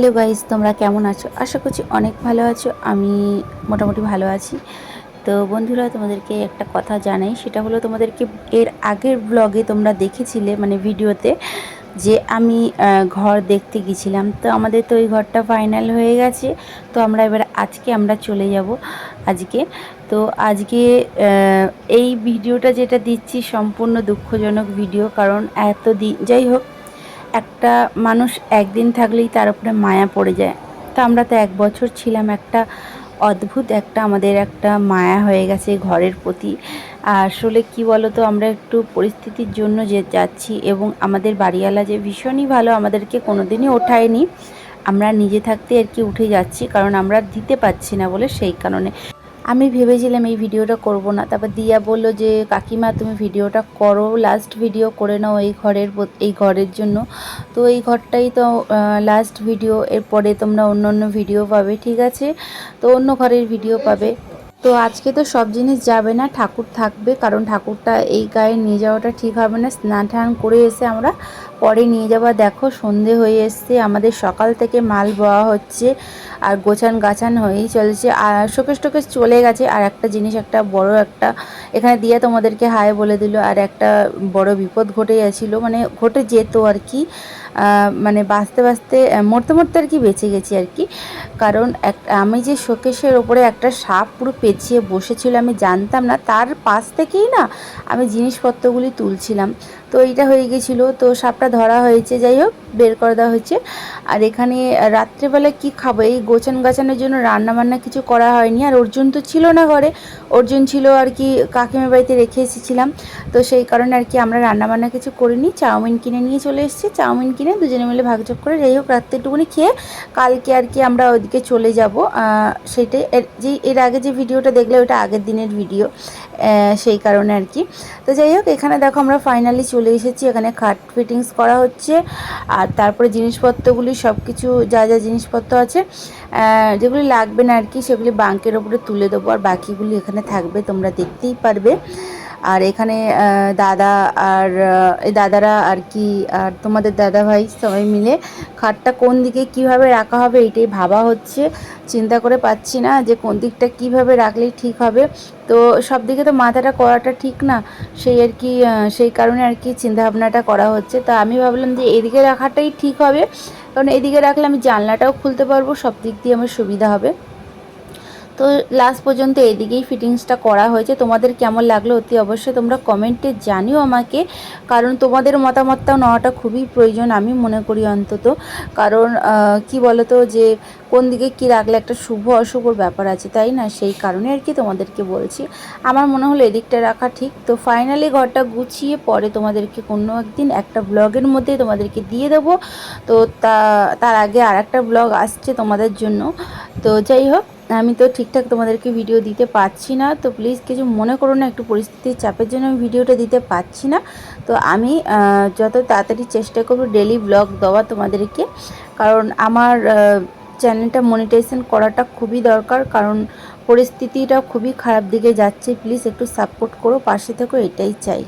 Hello guys, তোমরা কেমন আছো? আশা করছি অনেক ভালো আছো। আমি মোটামুটি ভালো আছি। তো বন্ধুরা, তোমাদেরকে একটা কথা জানাই। সেটা হলো, তোমাদেরকে এর আগের ব্লগে তোমরা দেখেছিলে মানে ভিডিওতে যে আমি ঘর দেখতে গেছিলাম। তো আমাদের তো ওই ঘরটা ফাইনাল হয়ে গেছে। তো আমরা এবার আজকে আমরা চলে যাব আজকে। তো আজকে এই ভিডিওটা যেটা দিচ্ছি, সম্পূর্ণ দুঃখজনক ভিডিও কারণ এত দিন যাই হোক একটা মানুষ একদিন থাকলেই তার উপরে মায়া পড়ে যায়। তো আমরা তো এক বছর ছিলাম, একটা অদ্ভুত একটা আমাদের একটা মায়া হয়ে গেছে ঘরের প্রতি। আসলে কি বলো তো আমরা একটু পরিস্থিতির জন্য যে যাচ্ছি এবং আমাদের বাড়িওয়ালা যে ভীষণই ভালো আমাদেরকে কোনোদিনই ওঠায়নি, আমরা নিজে থাকতে আর কি উঠে যাচ্ছি, কারণ আমরা দিতে পারছি না বলে সেই কারণে। আমি ভেবেছিলাম এই ভিডিওটা করব না। তারপর দিয়া বলল যে, কাকিমা, তুমি ভিডিওটা করো লাস্ট ভিডিও করে নাও এই ঘরের এই ঘরের জন্য। তো এই ঘরটাই তো লাস্ট ভিডিও এরপরে তোমরা অন্য অন্য ভিডিও পাবে, ঠিক আছে? তো অন্য ঘরের ভিডিও পাবে। তো আজকে তো সব জিনিস যাবে না, ঠাকুর থাকবে, কারণ ঠাকুরটা এই গায়ে নিয়ে যাওয়াটা ঠিক হবে না। স্নান টান করে এসে আমরা পরে নিয়ে যাওয়া দেখো, সন্ধে হয়ে এসছে, আমাদের সকাল থেকে মাল বওয়া হচ্ছে। আর গোছান গাছান হয়েই চলেছে। আর শোকেশ টোকেশ চলে গেছে আর একটা জিনিস, একটা বড় একটা, এখানে দিয়ে তোমাদেরকে হায় বলে দিল, আর একটা বড় বিপদ ঘটে গেছিল মানে ঘটে যেত আর কি। মানে বাঁচতে বাঁচতে মরতে মরতে আর কি বেঁচে গেছি আর কি। কারণ এক, আমি যে শোকেশের ওপরে একটা সাপ পুরো পেঁচিয়ে বসেছিল, আমি জানতাম না। তার পাশ থেকেই না আমি জিনিসপত্রগুলি তুলছিলাম। তো এইটা হয়ে গেছিল। তো সাপটা ধরা হয়েছে, যাই হোক, বের করে দেওয়া হয়েছে। আর এখানে রাত্রেবেলা কি খাব? এই গোছান গাছানোর জন্য রান্না বান্না কিছু করা হয়নি। আর অর্জুন তো ছিল না ঘরে। অর্জুন ছিল আর কি কাকিমার বাড়িতে রেখে এসেছিলাম। তো সেই কারণে আর কি আমরা রান্না বান্না কিছু করিনি। চাউমিন কিনে নিয়ে চলে এসেছি। চাউমিন কিনে দুজনে মিলে ভাগযোগ করে যাই হোক রাত্রেটুকুনি খেয়ে কালকে আর কি আমরা ওইদিকে চলে যাব। সেটাই যে, এর আগে যে ভিডিওটা দেখলে ওটা আগের দিনের ভিডিও সেই কারণে আর কি। তো যাই হোক, এখানে দেখো আমরা ফাইনালি চলে এসেছি, এখানে খাট ফিটিংস করা হচ্ছে, আর তারপরে জিনিসপত্রগুলি সব কিছু যা যা জিনিসপত্র আছে যেগুলি লাগবে না আর কি, সেগুলি বাঙ্কের ওপরে তুলে দেবো, আর বাকিগুলি এখানে থাকবে, তোমরা দেখতেই পারবে। আর এখানে দাদা আর দাদারা আর কি, আর তোমাদের দাদা ভাই সবাই মিলে খাটটা কোন দিকে কীভাবে রাখা হবে এটাই ভাবা হচ্ছে। চিন্তা করে পাচ্ছি না যে কোন দিকটা কীভাবে রাখলেই ঠিক হবে। তো সব দিকে তো মাথাটা করাটা ঠিক না, সেই আর কি সেই কারণে আর কি চিন্তাভাবনাটা করা হচ্ছে। তা আমি ভাবলাম যে এদিকে রাখাটাই ঠিক হবে, কারণ এদিকে রাখলে আমি জানলাটাও খুলতে পারব, সব দিক দিয়ে আমার সুবিধা হবে। তো লাস্ট পর্যন্ত এদিকেই ফিটিংসটা করা হয়েছে। তোমাদের কেমন লাগল অতি অবশ্যই তোমরা কমেন্টে জানিও আমাকে। কারণ তোমাদের মতামতটাও নেওয়াটা খুবই প্রয়োজন, আমি মনে করি অন্তত। কারণ কি বলো তো যে, কোন দিকে কি রাখলে একটা শুভ অশুভর ব্যাপার আছে, তাই না? সেই কারণে আর কি তোমাদেরকে বলছি। আমার মনে হলো এদিকটা রাখা ঠিক। তো ফাইনালি ঘরটা গুছিয়ে পরে তোমাদেরকে কোনো একদিন একটা ব্লগের মধ্যে তোমাদেরকে দিয়ে দেবো। তো তা, তার আগে আর একটা ব্লগ আসছে তোমাদের জন্য। তো যাই হোক আমি তো ঠিকঠাক তোমাদেরকে ভিডিও দিতে পারছি না, তো প্লিজ কিছু মনে করো না, একটু পরিস্থিতির চাপের জন্য আমি ভিডিওটা দিতে পারছি না। তো আমি যত তাড়াতাড়ি চেষ্টা করব ডেলি ব্লগ দেওয়া তোমাদেরকে, কারণ আমার চ্যানেলটা মনিটাইজেশন করাটা খুবই দরকার, কারণ পরিস্থিতিটা খুবই খারাপ দিকে যাচ্ছে প্লিজ একটু সাপোর্ট করো, পাশে থেকো, এটাই চাই।